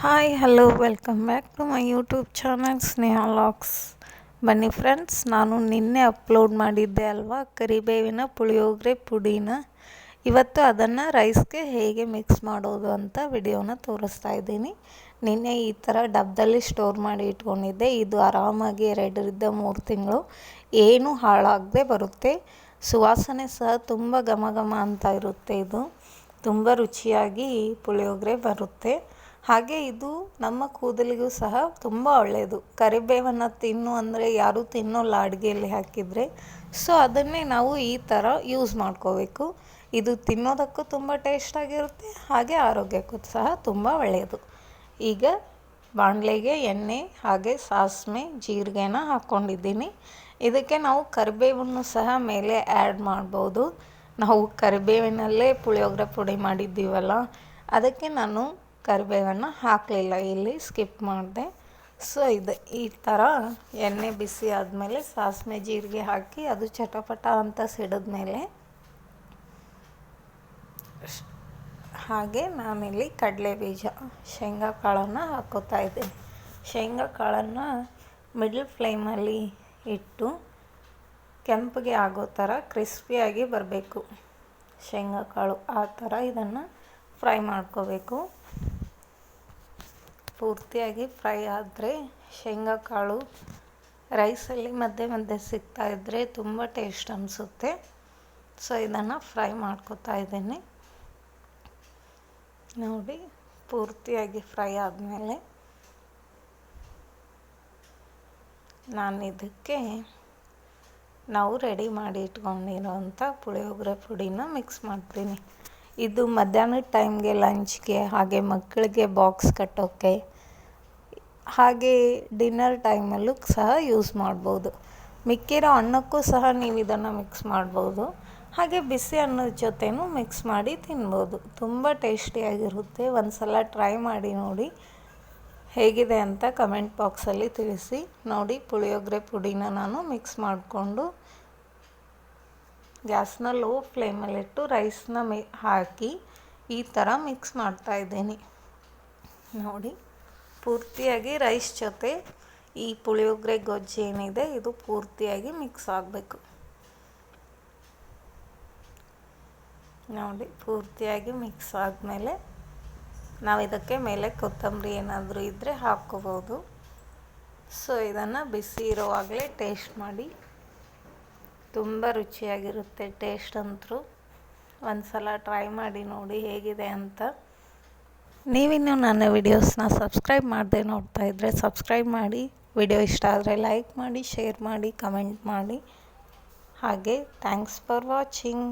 Hi hello welcome back to my YouTube channel Sneha locks ಬನ್ನಿ friends ನಾನು ನಿನ್ನೆ upload ಮಾಡಿದ್ದೆ ಅಲ್ವಾ? ಕರಿಬೇವಿನ ಪುಳಿಯೋಗರೆ ಪುಡಿನ. ಇವತ್ತು ಅದನ್ನು ರೈಸ್ಗೆ ಹೇಗೆ ಮಿಕ್ಸ್ ಮಾಡೋದು ಅಂತ ವಿಡಿಯೋನ ತೋರಿಸ್ತಾ ಇದ್ದೀನಿ. ನಿನ್ನೆ ಈ ಥರ ಡಬ್ಬದಲ್ಲಿ ಸ್ಟೋರ್ ಮಾಡಿ ಇಟ್ಕೊಂಡಿದ್ದೆ. ಇದು ಆರಾಮಾಗಿ ಎರಡರಿಂದ ಮೂರು ತಿಂಗಳು ಏನೂ ಹಾಳಾಗದೆ ಬರುತ್ತೆ. ಸುವಾಸನೆ ಸಹ ತುಂಬ ಘಮ ಘಮ ಅಂತ ಇರುತ್ತೆ ಇದು. ತುಂಬ ರುಚಿಯಾಗಿ ಪುಳಿಯೋಗರೆ ಬರುತ್ತೆ. ಹಾಗೆ ಇದು ನಮ್ಮ ಕೂದಲಿಗೂ ಸಹ ತುಂಬ ಒಳ್ಳೆಯದು. ಕರಿಬೇವನ್ನು ತಿನ್ನು ಅಂದರೆ ಯಾರೂ ತಿನ್ನೋಲ್ಲ ಅಡುಗೆಯಲ್ಲಿ ಹಾಕಿದರೆ. ಸೊ ಅದನ್ನೇ ನಾವು ಈ ಥರ ಯೂಸ್ ಮಾಡ್ಕೋಬೇಕು. ಇದು ತಿನ್ನೋದಕ್ಕೂ ತುಂಬ ಟೇಸ್ಟಾಗಿರುತ್ತೆ ಹಾಗೆ ಆರೋಗ್ಯಕ್ಕೂ ಸಹ ತುಂಬ ಒಳ್ಳೆಯದು. ಈಗ ಬಾಣಲೆಗೆ ಎಣ್ಣೆ, ಹಾಗೆ ಸಾಸಿವೆ, ಜೀರಿಗೆನ ಹಾಕ್ಕೊಂಡಿದ್ದೀನಿ ಇದಕ್ಕೆ ನಾವು ಕರಿಬೇವನ್ನು ಸಹ ಮೇಲೆ ಆ್ಯಡ್ ಮಾಡ್ಬೋದು. ನಾವು ಕರಿಬೇವಿನಲ್ಲೇ ಪುಳಿಯೋಗರೆ ಪುಡಿ ಮಾಡಿದ್ದೀವಲ್ಲ, ಅದಕ್ಕೆ ನಾನು ಕರಿಬೇವನ್ನು ಹಾಕಲಿಲ್ಲ, ಇಲ್ಲಿ ಸ್ಕಿಪ್ ಮಾಡಿದೆ. ಸೊ ಇದು ಈ ಥರ ಎಣ್ಣೆ ಬಿಸಿ ಆದಮೇಲೆ ಸಾಸಿವೆ ಜೀರಿಗೆ ಹಾಕಿ ಅದು ಚಟಪಟ ಅಂತ ಸಿಡಿದ್ಮೇಲೆ ಹಾಗೆ ನಾನಿಲ್ಲಿ ಕಡಲೆ ಬೀಜ ಶೇಂಗಾ ಕಾಳನ್ನು ಹಾಕೋತಾ ಇದ್ದೀನಿ. ಶೇಂಗಾ ಕಾಳನ್ನು ಮಿಡ್ಲ್ ಫ್ಲೇಮಲ್ಲಿ ಇಟ್ಟು ಕೆಂಪಗೆ ಆಗೋ ಥರ ಕ್ರಿಸ್ಪಿಯಾಗಿ ಬರಬೇಕು. ಶೇಂಗಾ ಕಾಳು ಆ ಥರ ಇದನ್ನು ಫ್ರೈ ಮಾಡ್ಕೋಬೇಕು. ಪೂರ್ತಿಯಾಗಿ ಫ್ರೈ ಆದರೆ ಶೇಂಗಾ ಕಾಳು ರೈಸಲ್ಲಿ ಮಧ್ಯೆ ಮಧ್ಯೆ ಇದ್ದರೆ ತುಂಬ ಟೇಸ್ಟ್ ಅನಿಸುತ್ತೆ. ಸೊ, ಇದನ್ನು ಫ್ರೈ ಮಾಡ್ಕೋತಾ ಇದ್ದೀನಿ. ನೋಡಿ, ಪೂರ್ತಿಯಾಗಿ ಫ್ರೈ ಆದಮೇಲೆ ನಾನು ಇದಕ್ಕೆ ನಾವು ರೆಡಿ ಮಾಡಿ ಇಟ್ಕೊಂಡಿರೋಂಥ ಪುಳಿಯೋಗರೆ ಪುಡಿನ ಮಿಕ್ಸ್ ಮಾಡ್ತೀನಿ. ಇದು ಮಧ್ಯಾಹ್ನದ ಟೈಮ್ಗೆ ಲಂಚ್ಗೆ, ಹಾಗೆ ಮಕ್ಕಳಿಗೆ ಬಾಕ್ಸ್ ಕಟ್ಟೋಕ್ಕೆ, ಹಾಗೆ ಡಿನ್ನರ್ ಟೈಮಲ್ಲೂ ಸಹ ಯೂಸ್ ಮಾಡ್ಬೋದು. ಮಿಕ್ಕಿರೋ ಅನ್ನಕ್ಕೂ ಸಹ ನೀವು ಇದನ್ನು ಮಿಕ್ಸ್ ಮಾಡ್ಬೋದು. ಹಾಗೆ ಬಿಸಿ ಅನ್ನದ ಜೊತೆನೂ ಮಿಕ್ಸ್ ಮಾಡಿ ತಿನ್ಬೋದು. ತುಂಬ ಟೇಸ್ಟಿಯಾಗಿರುತ್ತೆ. ಒಂದು ಸಲ ಟ್ರೈ ಮಾಡಿ ನೋಡಿ ಹೇಗಿದೆ ಅಂತ ಕಮೆಂಟ್ ಬಾಕ್ಸಲ್ಲಿ ತಿಳಿಸಿ. ನೋಡಿ ಪುಳಿಯೋಗರೆ ಪುಡಿನ ನಾನು ಮಿಕ್ಸ್ ಮಾಡಿಕೊಂಡು ಗ್ಯಾಸ್ನ ಲೋ ಫ್ಲೇಮಲ್ಲಿಟ್ಟು ರೈಸ್ನ ಮೇ ಹಾಕಿ ಈ ಥರ ಮಿಕ್ಸ್ ಮಾಡ್ತಾಯಿದ್ದೀನಿ ನೋಡಿ, ಪೂರ್ತಿಯಾಗಿ ರೈಸ್ ಜೊತೆ ಈ ಪುಳಿಯೋಗರೆ ಗೊಜ್ಜು ಏನಿದೆ, ಇದು ಪೂರ್ತಿಯಾಗಿ ಮಿಕ್ಸ್ ಆಗಬೇಕು. ನೋಡಿ, ಪೂರ್ತಿಯಾಗಿ ಮಿಕ್ಸ್ ಆದಮೇಲೆ ನಾವು ಇದಕ್ಕೆ ಮೇಲೆ ಕೊತ್ತಂಬರಿ ಏನಾದರೂ ಇದ್ದರೆ ಹಾಕ್ಕೋಬೋದು. ಸೊ, ಇದನ್ನು ಬಿಸಿ ಇರೋವಾಗಲೇ ಟೇಸ್ಟ್ ಮಾಡಿ ತುಂಬ ರುಚಿಯಾಗಿರುತ್ತೆ ಟೇಸ್ಟ್ ಅಂತೂ. ಒಂದು ಸಲ ಟ್ರೈ ಮಾಡಿ ನೋಡಿ ಹೇಗಿದೆ ಅಂತ. ನೀವಿನ್ನು ನನ್ನ ವಿಡಿಯೋಸ್ನ ಸಬ್ಸ್ಕ್ರೈಬ್ ಮಾಡದೆ ನೋಡ್ತಾ ಇದ್ದರೆ ಸಬ್ಸ್ಕ್ರೈಬ್ ಮಾಡಿ. ವಿಡಿಯೋ ಇಷ್ಟ ಆದರೆ ಲೈಕ್ ಮಾಡಿ ಶೇರ್ ಮಾಡಿ ಕಮೆಂಟ್ ಮಾಡಿ. ಹಾಗೆ ಥ್ಯಾಂಕ್ಸ್ ಫಾರ್ ವಾಚಿಂಗ್